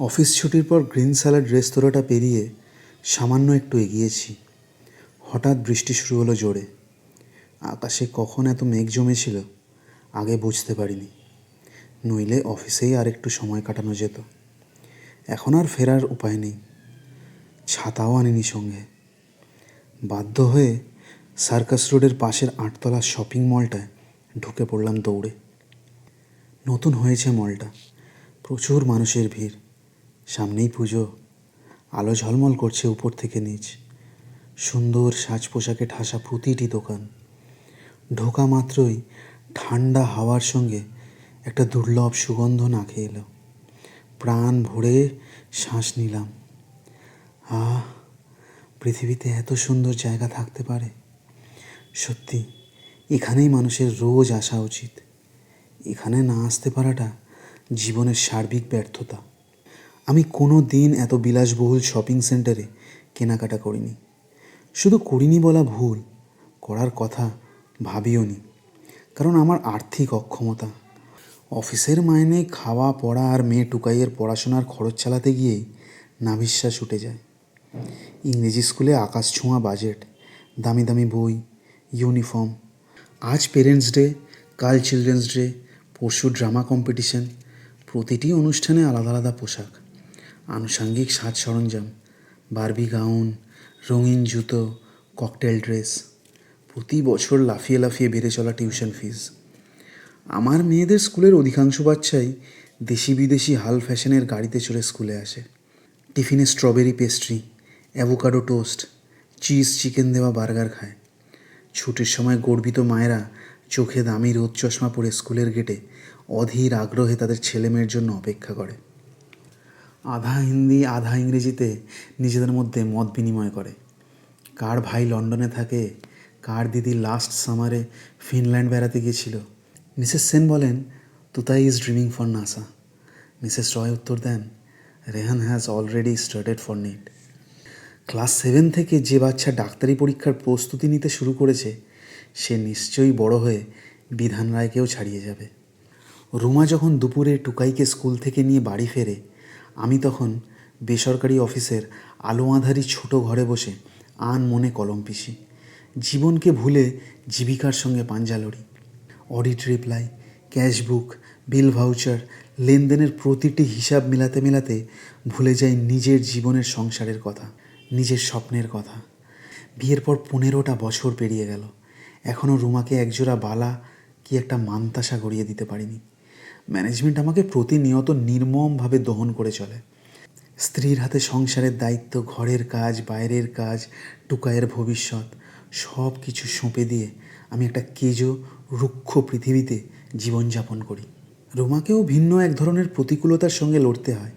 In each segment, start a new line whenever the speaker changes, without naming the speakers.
Office ছুটির পর green salad রেস্তোরাঁটা পেরিয়ে সামান্য একটু এগিয়েছি। হঠাৎ বৃষ্টি শুরু হলো জোরে। আকাশে কখন এত মেঘ জমেছিল, আগে বুঝতে পারিনি। নইলে অফিসেই আর একটু সময় কাটানো যেত। এখন আর ফেরার উপায় নেই। ছাতাও আনিনি সঙ্গে। বাধ্য হয়ে সার্কাস রোডের পাশের আটতলা শপিং মলটায় ঢুকে পড়লাম দৌড়ে। নতুন হয়েছে মলটা। প্রচুর মানুষের ভিড়। সামনেই পুজো। আলো ঝলমল করছে উপর থেকে নিচ। সুন্দর সাজ পোশাকে ঠাসা প্রতিটি দোকান। ঢোকা মাত্রই ঠান্ডা হাওয়ার সঙ্গে একটা দুর্লভ সুগন্ধ নাকে এলো। প্রাণ ভরে শ্বাস নিলাম। আহ, পৃথিবীতে এত সুন্দর জায়গা থাকতে পারে? সত্যি, এখানেই মানুষের রোজ আসা উচিত। এখানে না আসতে পারাটা জীবনের সার্বিক ব্যর্থতা। আমি কোনো দিন এত বিলাসবহুল শপিং সেন্টারে কেনাকাটা করিনি। শুধু করিনি বলা ভুল, করার কথা ভাবিও নি। কারণ আমার আর্থিক অক্ষমতা। অফিসের মাইনে খাওয়া, পড়া আর মেয়ে টুকাইয়ের পড়াশোনার খরচ চালাতে গিয়েই নাভিশ্বাস উঠে যায়। ইংরেজি স্কুলে আকাশ ছোঁয়া বাজেট দামি দামি বই ইউনিফর্ম আজ পেরেন্টস ডে কাল চিলড্রেন্স ডে পরশু ড্রামা কম্পিটিশন প্রতিটি অনুষ্ঠানে আলাদা আলাদা পোশাক। আনুষাঙ্গিক সাজ সরঞ্জাম, বার্বি গাউন, রঙিন জুতো, ককটেল ড্রেস। প্রতি বছর লাফিয়ে লাফিয়ে বেড়ে চলা টিউশন ফিস আমার মেয়েদের স্কুলের অধিকাংশ বাচ্চাই দেশি বিদেশি হাল ফ্যাশনের গাড়িতে চড়ে স্কুলে আসে। টিফিনে strawberry pastry, avocado toast, cheese chicken দেওয়া বার্গার খায়। ছুটির সময় গর্বিত মায়েরা চোখে দামি রোদ চশমা পরে স্কুলের গেটে অধীর আগ্রহে তাদের ছেলেমেয়ের জন্য অপেক্ষা করে। আধা হিন্দি, আধা ইংরেজিতে নিজেদের মধ্যে মত বিনিময় করে। কার ভাই লন্ডনে থাকে, কার দিদি লাস্ট সামারে ফিনল্যান্ড বেড়াতে গিয়েছিল। মিসেস সেন বলেন, Tutai is dreaming for NASA Mrs Roy উত্তর দেন, Rehan has already started for NEET class seven থেকে যে বাচ্চা ডাক্তারি পরীক্ষার প্রস্তুতি নিতে শুরু করেছে, সে নিশ্চয়ই বড় হয়ে বিধান রায়কেও ছাড়িয়ে যাবে। রুমা যখন দুপুরে টুকাইকে স্কুল থেকে নিয়ে বাড়ি ফেরে আমি তখন বেসরকারি অফিসের আলো আঁধারি ছোট ঘরে বসে আন মনে কলম পিষি জীবনকে ভুলে জীবিকার সঙ্গে পাঞ্জা lorry. Audit reply cashbook bill voucher, লেনদেনের প্রতিটি হিসাব মেলাতে মেলাতে ভুলে যাই নিজের জীবনের সংসারের কথা, নিজের স্বপ্নের কথা। বিয়ের পর পনেরোটা বছর পেরিয়ে গেল। এখনও রুমাকে একজোড়া বালা কি একটা মান্তাসা গড়িয়ে দিতে পারিনি। ম্যানেজমেন্ট আমাকে প্রতিনিয়ত নির্মমভাবে দহন করে চলে। স্ত্রীর হাতে সংসারের দায়িত্ব, ঘরের কাজ, বাইরের কাজ, টুকায়ের ভবিষ্যৎ সব কিছু সঁপে দিয়ে আমি একটা কেজো রুক্ষ পৃথিবীতে জীবনযাপন করি। রোমাকেও ভিন্ন এক ধরনের প্রতিকূলতার সঙ্গে লড়তে হয়।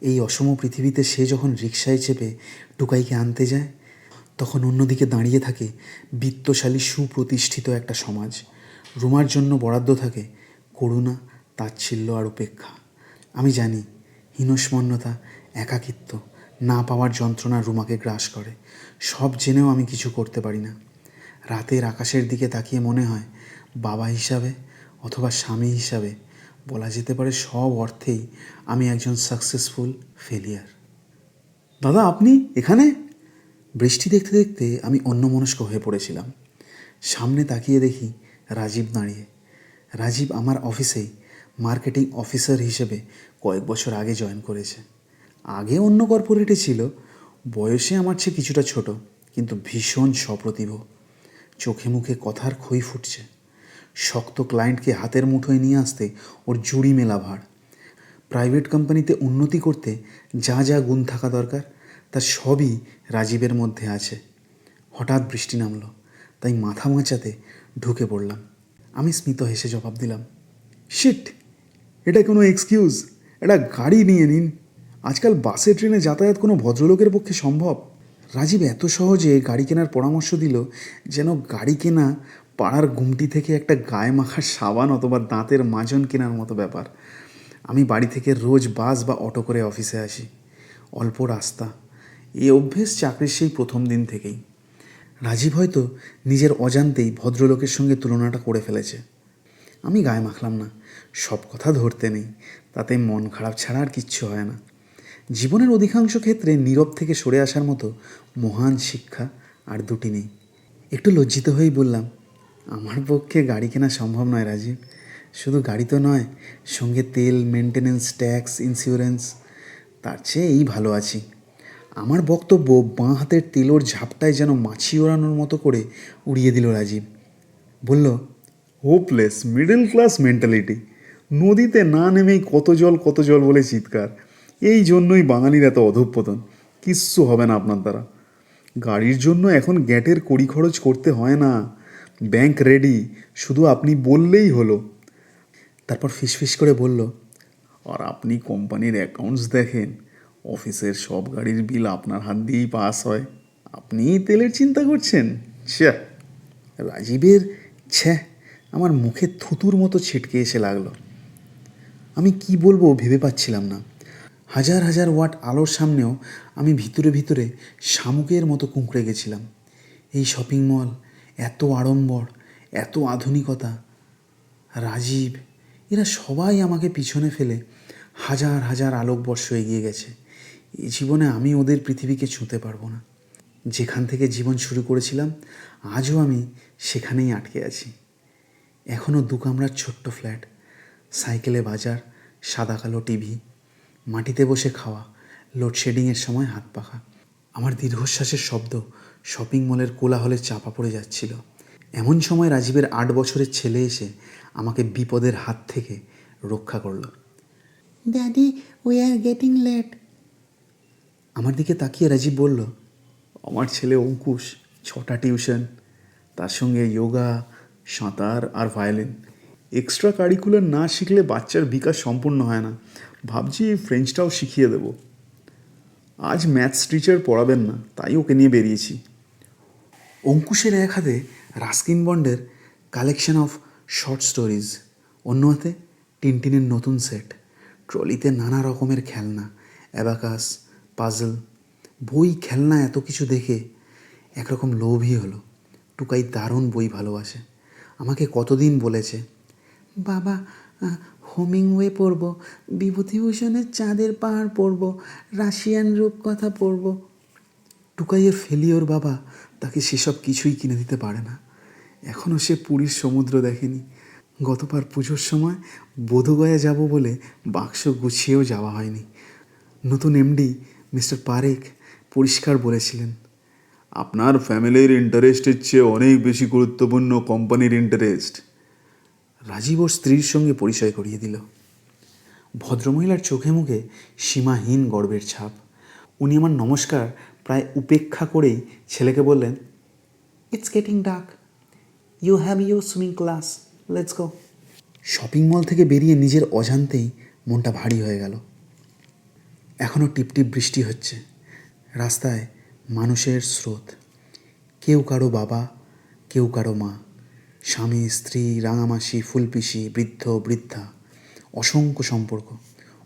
এই অসম পৃথিবীতে সে যখন রিক্সায় চেপে টুকাইকে আনতে যায়, তখন অন্যদিকে দাঁড়িয়ে থাকে বিত্তশালী সুপ্রতিষ্ঠিত একটা সমাজ। রুমার জন্য বরাদ্দ থাকে করুণা তাচ্ছিল্য আর উপেক্ষা। আমি জানি হীনস্মন্যতা, একাকিত্ব না পাওয়ার যন্ত্রণা রুমাকে গ্রাস করে। সব জেনেও আমি কিছু করতে পারি না। রাতের আকাশের দিকে তাকিয়ে মনে হয় বাবা হিসাবে অথবা স্বামী হিসাবে বলা যেতে পারে সব অর্থেই আমি একজন সাকসেসফুল ফেলিয়ার দাদা, আপনি এখানে? বৃষ্টি দেখতে দেখতে আমি অন্যমনস্ক হয়ে পড়েছিলাম। সামনে তাকিয়ে দেখি রাজীব দাঁড়িয়ে। রাজীব আমার অফিসেই মার্কেটিং অফিসার হিসেবে কয়েক বছর আগে জয়েন করেছে। আগে অন্য কর্পোরেটে ছিল। বয়সে আমার চেয়ে কিছুটা ছোট, কিন্তু ভীষণ সপ্রতিভ। চোখে মুখে কথার খই ফুটছে। শক্ত ক্লায়েন্টকে হাতের মুঠোয় নিয়ে আসতে ওর জুড়ি মেলা ভার। প্রাইভেট কোম্পানিতে উন্নতি করতে যা যা গুণ থাকা দরকার, তার সবই রাজীবের মধ্যে আছে। হঠাৎ বৃষ্টি নামলো, তাই মাথা মাচাতে ঢুকে পড়লাম। আমি স্মিত হেসে জবাব দিলাম, শিট এটা কোনো এক্সকিউজ এটা গাড়ি নিয়ে নিন। আজকাল বাসে, ট্রেনে যাতায়াত কোনো ভদ্রলোকের পক্ষে সম্ভব। রাজীব এত সহজে গাড়ি কেনার পরামর্শ দিল যেন গাড়ি কেনা পাড়ার গুমটি থেকে একটা গায়ে মাখার সাবান অথবা দাঁতের মাজন কেনার মতো ব্যাপার। আমি বাড়ি থেকে রোজ বাস বা অটো করে অফিসে আসি। অল্প রাস্তা। এই অভ্যেস চাকরির সেই প্রথম দিন থেকেই। রাজীব হয়তো নিজের অজান্তেই ভদ্রলোকের সঙ্গে তুলনাটা করে ফেলেছে। আমি গায়ে মাখলাম না। সব কথা ধরতে নেই। তাতে মন খারাপ ছাড়া আর কিচ্ছু হয় না। জীবনের অধিকাংশ ক্ষেত্রে নীরব থেকে সরে আসার মতো মহান শিক্ষা আর দুটি নেই। একটু লজ্জিত হয়েই বললাম, আমার পক্ষে গাড়ি কেনা সম্ভব নয়, রাজীব। শুধু গাড়ি তো নয়, সঙ্গে তেল মেনটেনেন্স ট্যাক্স ইন্স্যুরেন্স তার চেয়ে এই ভালো আছি। আমার বক্তব্য বাঁ হাতের তেলোর ঝাপটায় যেন মাছি ওড়ানোর মতো করে উড়িয়ে দিল রাজীব। বলল
হোপলেস মিডল ক্লাস মেন্টালিটি নদীতে না নেমেই কত জল কত জল বলে চিৎকার। এই জন্যই বাঙালির এত অধঃপতন। কিচ্ছু হবে না আপনার দ্বারা। গাড়ির জন্য এখন গ্যাটের কড়ি খরচ করতে হয় না। ব্যাংক রেডি শুধু আপনি বললেই হলো।
তারপর ফিসফিস করে বলল,
আর আপনি কোম্পানির অ্যাকাউন্টস দেখেন। অফিসের সব গাড়ির বিল আপনার হাত দিয়েই পাস হয়। আপনিই তেলের চিন্তা করছেন? ছ্যা
রাজীবের ছ্যা আমার মুখে থুতুর মতো ছিটকে এসে লাগল। আমি কি বলব ভেবে পাচ্ছিলাম না। হাজার হাজার ওয়াট আলোর সামনেও আমি ভিতরে ভিতরে শামুকের মতো কুঁকড়ে গেছিলাম। এই শপিং মল, এত আড়ম্বর, এত আধুনিকতা। রাজীব, এরা সবাই আমাকে পিছনে ফেলে হাজার হাজার আলোকবর্ষ এগিয়ে গেছে। এই জীবনে আমি ওদের পৃথিবীকে ছুঁতে পারব না। যেখান থেকে জীবন শুরু করেছিলাম, আজও আমি সেখানেই আটকে আছি। এখনও দু কামরার ছোট্ট ফ্ল্যাট সাইকেলে বাজার সাদা কালো টিভি মাটিতে বসে খাওয়া লোডশেডিংয়ের সময় হাত পাখা। আমার দীর্ঘশ্বাসের শব্দ শপিং মলের কোলাহলে চাপা পড়ে যাচ্ছিল। এমন সময় রাজীবের আট বছরের ছেলে এসে আমাকে বিপদের হাত থেকে রক্ষা করল।
Daddy, we are getting late
আমার দিকে তাকিয়ে রাজীব বলল
আমার ছেলে অঙ্কুশ ছটা টিউশন তার সঙ্গে যোগা সাঁতার আর ভায়োলিন। এক্সট্রা কারিকুলার না শিখলে বাচ্চার বিকাশ সম্পূর্ণ হয় না। ভাবছি ফ্রেঞ্চটাও শিখিয়ে দেব। আজ ম্যাথস টিচার পড়াবেন না, তাই ওকে নিয়ে বেরিয়েছি।
অঙ্কুশের এক হাতে রাস্কিন বন্ডের কালেকশন অফ শর্ট স্টোরিজ অন্য হাতে টিনটিনের নতুন সেট ট্রলিতে নানা রকমের খেলনা অ্যাবাকাস পাজল বই, খেলনা এত কিছু দেখে একরকম লোভই হলো। টুকাই দারুণ বই ভালোবাসে। আমাকে কতদিন বলেছে,
বাবা হোমিংওয়ে পড়ব, বিভূতিভূষণের চাঁদের পাহাড় পড়ব, রাশিয়ান রূপকথা পড়ব।
টুকাইয়ের ফেলিওর বাবা তাকে সেসব কিছুই কিনে দিতে পারে না। এখনও সে পুরীর সমুদ্র দেখেনি। গতবার পুজোর সময় বোধগয়া যাব বলে বাক্স গুছিয়েও যাওয়া হয়নি। নতুন এমডি মিস্টার পারেক পরিষ্কার বলেছিলেন
আপনার ফ্যামিলির ইন্টারেস্টের চেয়ে অনেক বেশি গুরুত্বপূর্ণ কোম্পানির ইন্টারেস্ট।
রাজীব ওর স্ত্রীর সঙ্গে পরিচয় করিয়ে দিল। ভদ্রমহিলার চোখে মুখে সীমাহীন গর্বের ছাপ। উনি আমার নমস্কার প্রায় উপেক্ষা করেই ছেলেকে বললেন
it's getting dark you have your swimming class let's go
shopping mall থেকে বেরিয়ে নিজের অজান্তেই মনটা ভারী হয়ে গেল। এখনও টিপটিপ বৃষ্টি হচ্ছে। রাস্তায় মানুষের স্রোত। কেউ কারও বাবা, কেউ কারও মা। স্বামী, স্ত্রী, রাঙামাসি, ফুলপিসি, বৃদ্ধ, বৃদ্ধা। অসংখ্য সম্পর্ক,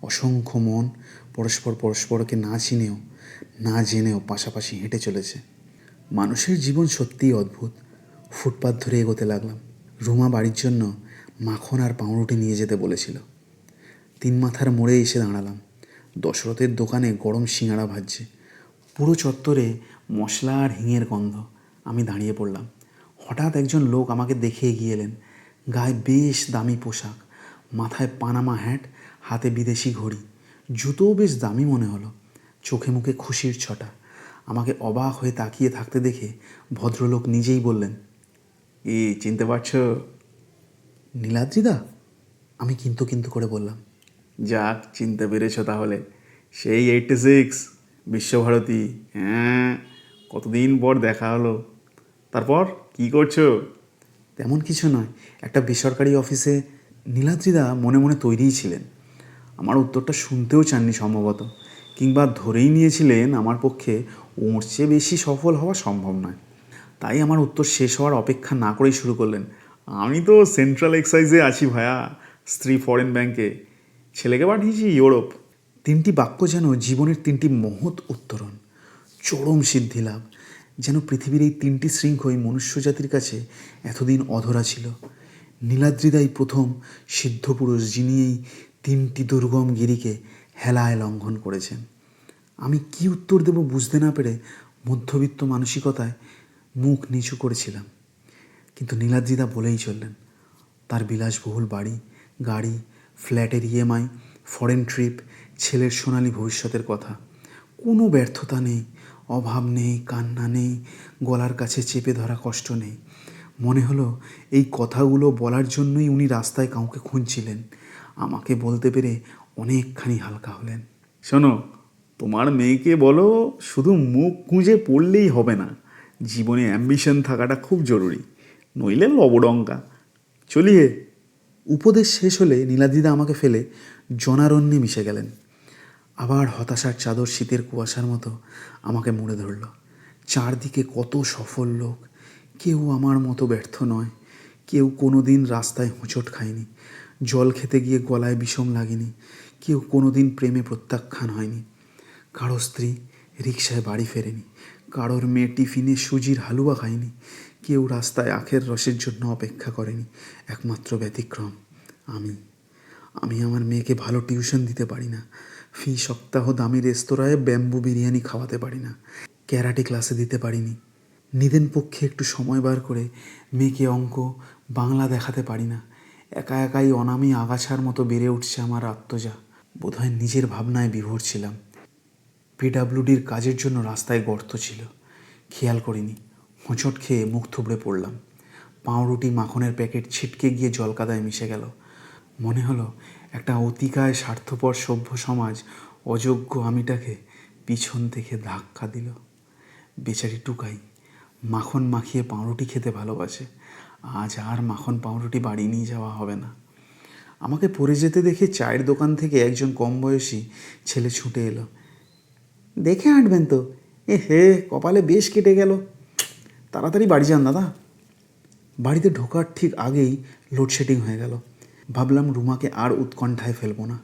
অসংখ্য মন পরস্পর পরস্পরকে না চিনেও, না জেনেও পাশাপাশি হেঁটে চলেছে। মানুষের জীবন সত্যিই অদ্ভুত। ফুটপাথ ধরে এগোতে লাগলাম। রুমা বাড়ির জন্য মাখন আর পাউরুটি নিয়ে যেতে বলেছিল। তিন মাথার মোড়ে এসে দাঁড়ালাম। দশরথের দোকানে গরম সিঙাড়া ভাজছে। পুরো চত্বরে মশলা আর হিঙের গন্ধ। আমি দাঁড়িয়ে পড়লাম। হঠাৎ একজন লোক আমাকে দেখে এগিয়ে এলেন। গায়ে বেশ দামি পোশাক। মাথায় পানামা হ্যাট হাতে বিদেশি ঘড়ি। জুতোও বেশ দামি মনে হলো। চোখে মুখে খুশির ছটা। আমাকে অবাক হয়ে তাকিয়ে থাকতে দেখে ভদ্রলোক নিজেই বললেন,
এ, চিনতে পারছ?
নীলাদ্রিদা আমি কিন্তু কিন্তু করে বললাম,
যাক, চিনতে পেরেছ তাহলে। সেই এইটটি সিক্স বিশ্বভারতী। হ্যাঁ কতদিন পর দেখা হলো। তারপর কি করছ?
তেমন কিছু নয়। একটা বেসরকারি অফিসে নীলাদ্রিদা মনে মনে তৈরিই ছিলেন। আমার উত্তরটা শুনতেও চাননি সম্ভবত। কিংবা ধরেই নিয়েছিলেন আমার পক্ষে ওর চেয়ে বেশি সফল হওয়া সম্ভব নয়। তাই আমার উত্তর শেষ হওয়ার অপেক্ষা না করেই শুরু করলেন।
আমি তো সেন্ট্রাল এক্সাইজে আছি ভায়া, স্ত্রী ফরেন ব্যাংকে। ছেলেকে পাঠিয়েছি ইউরোপ।
তিনটি বাক্য যেন জীবনের তিনটি মহৎ উত্তরণ। চরম সিদ্ধি লাভ। যেন পৃথিবীর এই তিনটি শৃঙ্খই মনুষ্যজাতির কাছে এতদিন অধরা ছিল। নীলাদ্রিদাই প্রথম সিদ্ধ পুরুষ যিনি এই তিনটি দুর্গম গিরিকে হেলায় লঙ্ঘন করেছেন। আমি কি উত্তর দেব বুঝতে না পেরে মধ্যবিত্ত মানসিকতায় মুখ নিচু করেছিলাম। কিন্তু নীলাদ্রিদা বলেই চললেন, তার বিলাসবহুল বাড়ি, গাড়ি, ফ্ল্যাটের ইএমআই, ফরেন ট্রিপ ছেলের সোনালি ভবিষ্যতের কথা। কোনো ব্যর্থতা নেই অভাব নেই কান্না নেই গলার কাছে চেপে ধরা কষ্ট নেই। মনে হলো এই কথাগুলো বলার জন্যই উনি রাস্তায় কাউকে খুঁজছিলেন। আমাকে বলতে পেরে অনেকখানি হালকা হলেন।
শোনো তোমার মেয়েকে বলো শুধু মুখ গুঁজে পড়লেই হবে না। জীবনে অ্যাম্বিশন থাকাটা খুব জরুরি নইলে লবডঙ্কা। চলিয়ে।
উপদেশ শেষ হলে নীলাদিদা আমাকে ফেলে জনারণ্যে মিশে গেলেন। আবার হতাশার চাদর শীতের কুয়াশার মতো আমাকে মুড়ে ধরল। চারদিকে কত সফল লোক। কেউ আমার মতো ব্যর্থ নয়। কেউ কোনো দিন রাস্তায় হোঁচট খায়নি। জল খেতে গিয়ে গলায় বিষম লাগেনি। কেউ কোনো দিন প্রেমে প্রত্যাখ্যান হয়নি। কারও স্ত্রী রিক্সায় বাড়ি ফেরেনি। কারোর মেয়ে টিফিনে সুজির হালুয়া খায়নি। কেউ রাস্তায় আখের রসের জন্য অপেক্ষা করেনি। একমাত্র ব্যতিক্রম আমি। আমি আমার মেয়েকে ভালো টিউশন দিতে পারি না। ফি সপ্তাহ দামি রেস্তোরাঁয় ব্যাম্বু বিরিয়ানি খাওয়াতে পারি না। ক্যারাটে ক্লাসে দিতে পারিনি। নিদেন পক্ষে একটু সময় বার করে মেয়েকে অঙ্ক, বাংলা দেখাতে পারি না। একা একাই অনামি আগাছার মতো বেড়ে উঠছে আমার আত্মজা। বোধহয় নিজের ভাবনায় বিভোর ছিলাম। পিডাব্লিউডির কাজের জন্য রাস্তায় গর্ত ছিল। খেয়াল করিনি। হোঁচট খেয়ে মুখ থুবড়ে পড়লাম। পাউরুটি মাখনের প্যাকেট ছিটকে গিয়ে জলকাদায় মিশে গেল। মনে হলো একটা অতিকায় স্বার্থপর সভ্য সমাজ অযোগ্য আমিটাকে পিছন থেকে ধাক্কা দিল। বেচারি টুকাই মাখন মাখিয়ে পাউরুটি খেতে ভালোবাসে। আজ আর মাখন পাউরুটি বাড়ি নিয়ে যাওয়া হবে না। আমাকে পড়ে যেতে দেখে চায়ের দোকান থেকে একজন কম বয়সী ছেলে ছুটে এলো। দেখে হাঁটবেন তো? এ হে কপালে বেশ কেটে গেল। তাড়াতাড়ি বাড়ি যান দাদা। বাড়িতে ঢোকার ঠিক আগেই লোডশেডিং হয়ে গেল। ভাবলাম রুমাকে আর উৎকণ্ঠায় ফেলব না।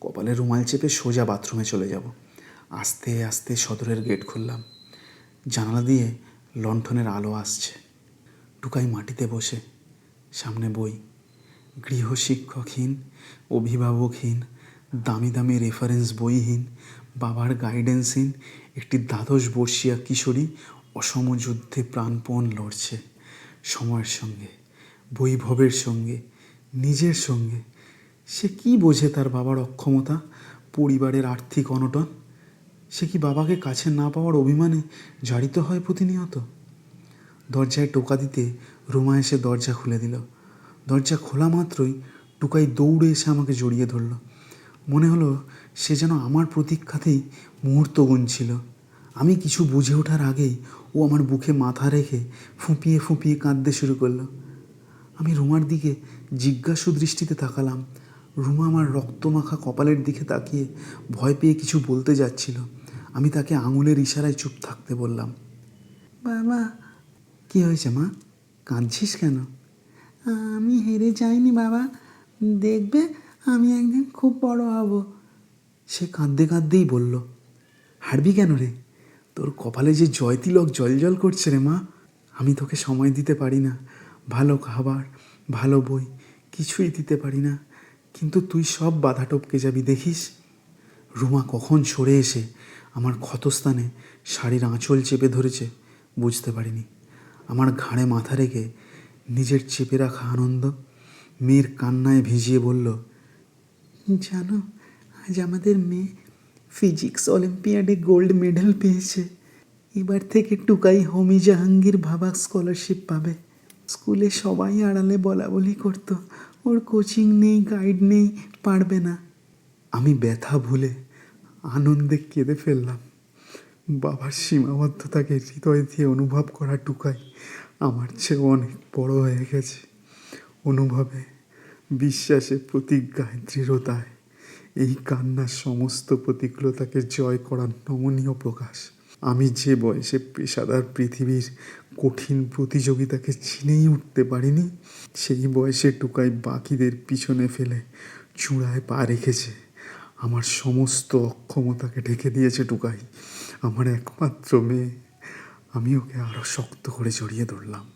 কপালে রুমাল চেপে সোজা বাথরুমে চলে যাব। আস্তে আস্তে সদরের গেট খুললাম। জানালা দিয়ে লণ্ঠনের আলো আসছে। টুকাই মাটিতে বসে। সামনে বই। গৃহশিক্ষকহীন অভিভাবকহীন, দামি দামি রেফারেন্স বইহীন, বাবার গাইডেন্সহীন একটি দ্বাদশ বর্ষীয়া কিশোরী অসম যুদ্ধে প্রাণপণ লড়ছে। সময়ের সঙ্গে, বৈভবের সঙ্গে নিজের সঙ্গে। সে কি বোঝে তার বাবার অক্ষমতা, পরিবারের আর্থিক অনটন? সে কি বাবাকে কাছে না পাওয়ার অভিমানে জারিত হয় প্রতিনিয়ত? দরজায় টোকা দিতে রুমা এসে দরজা খুলে দিল। দরজা খোলা মাত্রই টুকাই দৌড়ে এসে আমাকে জড়িয়ে ধরল। মনে হলো সে যেন আমার প্রতীক্ষাতেই মুহূর্ত গুনছিল আমি কিছু বুঝে ওঠার আগেই ও আমার বুকে মাথা রেখে ফুঁপিয়ে ফুঁপিয়ে কাঁদতে শুরু করল। আমি রুমার দিকে জিজ্ঞাসু দৃষ্টিতে তাকালাম। রুমা আমার রক্তমাখা কপালের দিকে তাকিয়ে ভয় পেয়ে কিছু বলতে যাচ্ছিল। আমি তাকে আঙুলের ইশারায় চুপ থাকতে বললাম বাবা কি হয়েছে মা? কাঁদছিস কেন? আমি হেরে যাইনি বাবা। দেখবে, আমি একদিন খুব বড় হব। সে কাঁদতে কাঁদতেই বলল, হারবি কেন রে? তোর কপালে যে জয়তিলক জল করছে রে মা, আমি তোকে সময় দিতে পারি না। ভালো খাবার ভালো বই, কিছুই দিতে পারি না। কিন্তু তুই সব বাধা টপকে যাবি, দেখিস? রুমা কখন সরে এসে আমার ক্ষতস্থানে শাড়ির আঁচল চেপে ধরেছে, বুঝতে পারিনি। আমার ঘাড়ে মাথা রেখে নিজের চেপে রাখা আনন্দ মেয়ের কান্নায় ভিজিয়ে বলল, জানো, আজ আমাদের মেয়ে ফিজিক্স অলিম্পিয়াডে গোল্ড মেডেল পেয়েছে। এবার থেকে টুকাই হোমি জাহাঙ্গীর ভাবা স্কলারশিপ পাবে। স্কুলে সবাই আড়ালে বলা বলি করতো। ওর কোচিং নেই গাইড নেই, পারবে না। আমি ব্যথা ভুলে আনন্দে কেঁদে ফেললাম। বাবার সীমাবদ্ধতাকে হৃদয় দিয়ে অনুভব করা টুকাই আমার চেয়ে অনেক বড় হয়ে গেছে। অনুভবে, বিশ্বাসে প্রতিজ্ঞায়, দৃঢ়তায় এই কান্নার সমস্ত প্রতিকূলতাকে জয় করার নমনীয় প্রকাশ। আমি যে বয়সে পেশাদার পৃথিবীর কঠিন প্রতিযোগিতাকে চিনেই উঠতে পারিনি, সেই বয়সে টুকাই বাকিদের পিছনে ফেলে চূড়ায় পা রেখেছে। আমার সমস্ত অক্ষমতাকে ঢেকে দিয়েছে টুকাই। আমার একমাত্র মেয়ে। আমি ওকে আরও শক্ত করে জড়িয়ে ধরলাম।